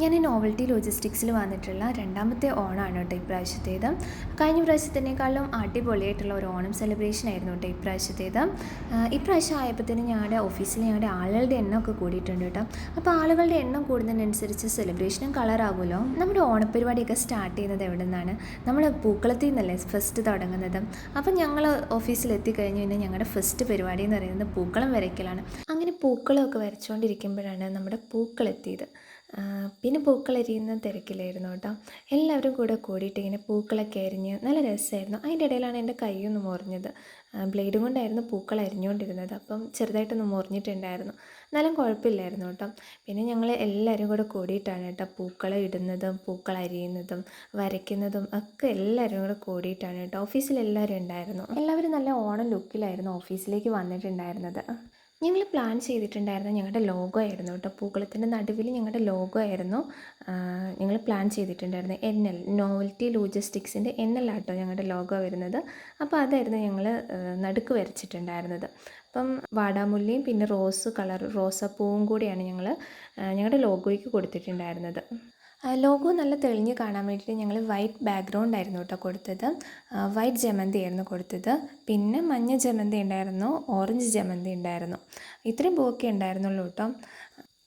ഞാൻ നോവൽറ്റി ലോജിസ്റ്റിക്സിൽ വന്നിട്ടുള്ള രണ്ടാമത്തെ ഓണമാണ് കേട്ടോ ഇപ്രാവശ്യത്തേത്. കഴിഞ്ഞ പ്രാവശ്യത്തിനേക്കാളും അടിപൊളിയായിട്ടുള്ള ഒരു ഓണം സെലിബ്രേഷൻ ആയിരുന്നു കേട്ടോ ഇപ്രാവശ്യത്തേത്. ഇപ്രാവശ്യം ആയപ്പോഴത്തേനും ഞങ്ങളുടെ ഓഫീസിൽ ഞങ്ങളുടെ ആളുകളുടെ എണ്ണമൊക്കെ കൂടിയിട്ടുണ്ട് കേട്ടോ. അപ്പോൾ ആളുകളുടെ എണ്ണം കൂടുന്നതിനനുസരിച്ച് സെലിബ്രേഷനും കളറാകുമല്ലോ നമ്മുടെ ഓണപ്പരിപാടിയൊക്കെ സ്റ്റാർട്ട് ചെയ്യുന്നത് എവിടെ നിന്നാണ് നമ്മൾ പൂക്കളത്തിൽ നിന്നല്ലേ ഫസ്റ്റ് തുടങ്ങുന്നത്. അപ്പോൾ ഞങ്ങൾ ഓഫീസിൽ എത്തിക്കഴിഞ്ഞ് പിന്നെ ഞങ്ങളുടെ ഫസ്റ്റ് പരിപാടി എന്ന് പറയുന്നത് പൂക്കളം വരയ്ക്കലാണ്. അങ്ങനെ പൂക്കളമൊക്കെ വരച്ചുകൊണ്ടിരിക്കുമ്പോഴാണ് നമ്മുടെ പൂക്കളെത്തിയത്. പിന്നെ പൂക്കൾ എരിയുന്ന തിരക്കിലായിരുന്നു കേട്ടോ. എല്ലാവരും കൂടെ കൂടിയിട്ട് ഇങ്ങനെ പൂക്കളൊക്കെ അരിഞ്ഞ് നല്ല രസമായിരുന്നു. അതിന്റെ ഇടയിലാണ് എന്റെ കൈയൊന്ന് മുറിഞ്ഞത്. ബ്ലേഡ് കൊണ്ടായിരുന്നു പൂക്കൾ അരിഞ്ഞുകൊണ്ടിരുന്നത് അപ്പം ചെറുതായിട്ടൊന്ന് മുറിഞ്ഞിട്ടുണ്ടായിരുന്നു. എന്നാലും കുഴപ്പമില്ലായിരുന്നു കേട്ടോ. പിന്നെ ഞങ്ങൾ എല്ലാവരും കൂടെ കൂടിയിട്ടാണ് കേട്ടോ പൂക്കൾ ഇടുന്നതും പൂക്കൾ അരിയുന്നതും വരയ്ക്കുന്നതും ഒക്കെ എല്ലാവരും കൂടെ കൂടിയിട്ടാണ് കേട്ടോ. ഓഫീസിൽ എല്ലാവരും ഉണ്ടായിരുന്നു. എല്ലാവരും നല്ല ഓണം ലുക്കിലായിരുന്നു ഓഫീസിലേക്ക് വന്നിട്ടുണ്ടായിരുന്നത്. ഞങ്ങൾ പ്ലാൻ ചെയ്തിട്ടുണ്ടായിരുന്ന. ഞങ്ങളുടെ ലോഗോ ആയിരുന്നു കേട്ടോ പൂക്കളത്തിന്റെ നടുവിൽ ഞങ്ങളുടെ ലോഗോ ആയിരുന്നു. ഞങ്ങൾ പ്ലാൻ ചെയ്തിട്ടുണ്ടായിരുന്നത് എൻ എൽ നോവൽറ്റി ലോജിസ്റ്റിക്സിന്റെ എൻ എൽ ആട്ടോ ഞങ്ങളുടെ ലോഗോ വരുന്നത്. അപ്പോൾ അതായിരുന്നു ഞങ്ങൾ നടുക്ക് വരച്ചിട്ടുണ്ടായിരുന്നത്. അപ്പം വാടാമുല്ലയും പിന്നെ റോസ് കളർ റോസാപ്പൂവും കൂടിയാണ് ഞങ്ങൾ ഞങ്ങളുടെ ലോഗോയ്ക്ക് കൊടുത്തിട്ടുണ്ടായിരുന്നത്. ലോഗോ നല്ല തെളിഞ്ഞ് കാണാൻ വേണ്ടിയിട്ട് ഞങ്ങൾ വൈറ്റ് ബാക്ക്ഗ്രൗണ്ട് ആയിരുന്നു കേട്ടോ കൊടുത്തത്. വൈറ്റ് ജമന്തി ആയിരുന്നു കൊടുത്തത്. പിന്നെ മഞ്ഞ ജമന്തി ഉണ്ടായിരുന്നു ഓറഞ്ച് ജമന്തി ഉണ്ടായിരുന്നു. ഇത്രയും പൂവൊക്കെ ഉണ്ടായിരുന്നുള്ളൂ കേട്ടോ.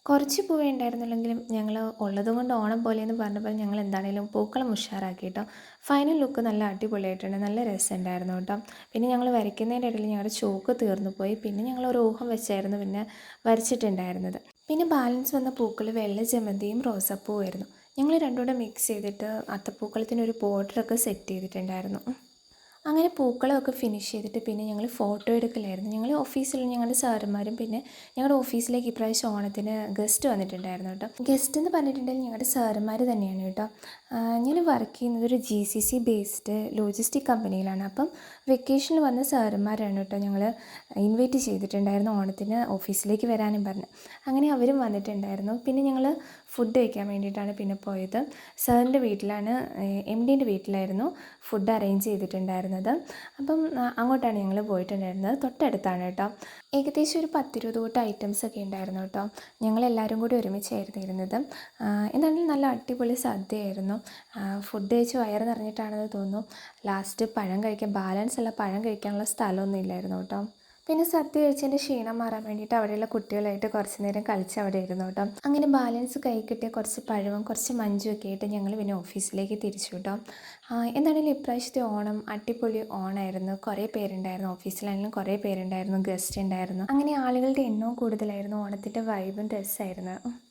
കുറച്ച് പൂവേ ഉണ്ടായിരുന്നുള്ളെങ്കിലും ഞങ്ങൾ ഉള്ളത് കൊണ്ട് ഓണം പോലെയെന്ന് പറഞ്ഞപ്പോൾ ഞങ്ങൾ എന്താണേലും പൂക്കളം ഉഷാറാക്കി കേട്ടോ. ഫൈനൽ ലുക്ക് നല്ല അടിപൊളിയായിട്ടുണ്ട് നല്ല രസമുണ്ടായിരുന്നു കേട്ടോ. പിന്നെ ഞങ്ങൾ വരയ്ക്കുന്നതിന്റെ ഇടയിൽ ഞങ്ങളുടെ ചോക്ക് തീർന്നു പോയി. പിന്നെ ഞങ്ങൾ ഒരു ഊഹം വെച്ചായിരുന്നു പിന്നെ വരച്ചിട്ടുണ്ടായിരുന്നത്. പിന്നെ ബാലൻസ് വന്ന പൂക്കൾ വെള്ള ജമന്തിയും റോസാപ്പൂവായിരുന്നു ഞങ്ങൾ രണ്ടും കൂടെ മിക്സ് ചെയ്തിട്ട് അത്തപ്പൂക്കളത്തിന് ഒരു ബോർഡറൊക്കെ സെറ്റ് ചെയ്തിട്ടുണ്ടായിരുന്നു. അങ്ങനെ പൂക്കളമൊക്കെ ഫിനിഷ് ചെയ്തിട്ട് പിന്നെ ഞങ്ങൾ ഫോട്ടോ എടുക്കലായിരുന്നു. ഞങ്ങൾ ഓഫീസിൽ ഞങ്ങളുടെ സാറുമാരും പിന്നെ ഞങ്ങളുടെ ഓഫീസിലേക്ക് ഇപ്രാവശ്യം ഓണത്തിന് ഗസ്റ്റ് വന്നിട്ടുണ്ടായിരുന്നു കേട്ടോ. ഗസ്റ്റ് എന്ന് പറഞ്ഞിട്ടുണ്ടെങ്കിൽ ഞങ്ങളുടെ സാറുമാർ തന്നെയാണ് കേട്ടോ. ഞാൻ വർക്ക് ചെയ്യുന്നത് ഒരു G C C based logistic കമ്പനിയിലാണ് അപ്പം വെക്കേഷനിൽ വന്ന സാറുമാരാണ് കേട്ടോ ഞങ്ങൾ ഇൻവൈറ്റ് ചെയ്തിട്ടുണ്ടായിരുന്നു ഓണത്തിന് ഓഫീസിലേക്ക് വരാനും പറഞ്ഞ്. അങ്ങനെ അവരും വന്നിട്ടുണ്ടായിരുന്നു. പിന്നെ ഞങ്ങൾ ഫുഡ് കഴിക്കാൻ വേണ്ടിയിട്ടാണ് പിന്നെ പോയത്. സാറിന്റെ വീട്ടിലാണ് എം ഡിന്റെ വീട്ടിലായിരുന്നു ഫുഡ് അറേഞ്ച് ചെയ്തിട്ടുണ്ടായിരുന്നത്. അപ്പം അങ്ങോട്ടാണ് ഞങ്ങൾ പോയിട്ടുണ്ടായിരുന്നത്. തൊട്ടടുത്താണ് കേട്ടോ. ഏകദേശം ഒരു പത്തിരുപത് കൂട്ടം ഐറ്റംസ് ഒക്കെ ഉണ്ടായിരുന്നു കേട്ടോ. ഞങ്ങളെല്ലാവരും കൂടി ഒരുമിച്ചായിരുന്നു ഇരുന്നത്. എന്താണെങ്കിലും നല്ല അടിപൊളി സദ്യയായിരുന്നു. ഫുഡ് കഴിച്ച് വയറ് നിറഞ്ഞിട്ടാണെന്ന് തോന്നുന്നു. ലാസ്റ്റ് പഴം കഴിക്കാൻ ബാലൻസ് ഉള്ള പഴം കഴിക്കാനുള്ള സ്ഥലമൊന്നും ഇല്ലായിരുന്നു കേട്ടോ. പിന്നെ സദ്യ കഴിച്ചതിന്റെ ക്ഷീണം മാറാൻ വേണ്ടിയിട്ട് അവിടെയുള്ള കുട്ടികളായിട്ട് കുറച്ച് നേരം കളിച്ച് അവിടെ ഇരുന്നു കേട്ടോ. അങ്ങനെ ബാലൻസ് കൈ കിട്ടിയ കുറച്ച് പഴവും കുറച്ച് മഞ്ചും ഒക്കെ ആയിട്ട് ഞങ്ങൾ പിന്നെ ഓഫീസിലേക്ക് തിരിച്ചു കേട്ടോ. എന്താണെങ്കിലും ഇപ്രാവശ്യത്തെ ഓണം അടിപൊളി ഓണായിരുന്നു. കുറേ പേരുണ്ടായിരുന്നു. ഓഫീസിലാണെങ്കിലും കുറേ പേരുണ്ടായിരുന്നു ഗസ്റ്റ് ഉണ്ടായിരുന്നു. അങ്ങനെ ആളുകളുടെ എണ്ണവും കൂടുതലായിരുന്നു. ഓണത്തിന്റെ വൈബും രസമായിരുന്നു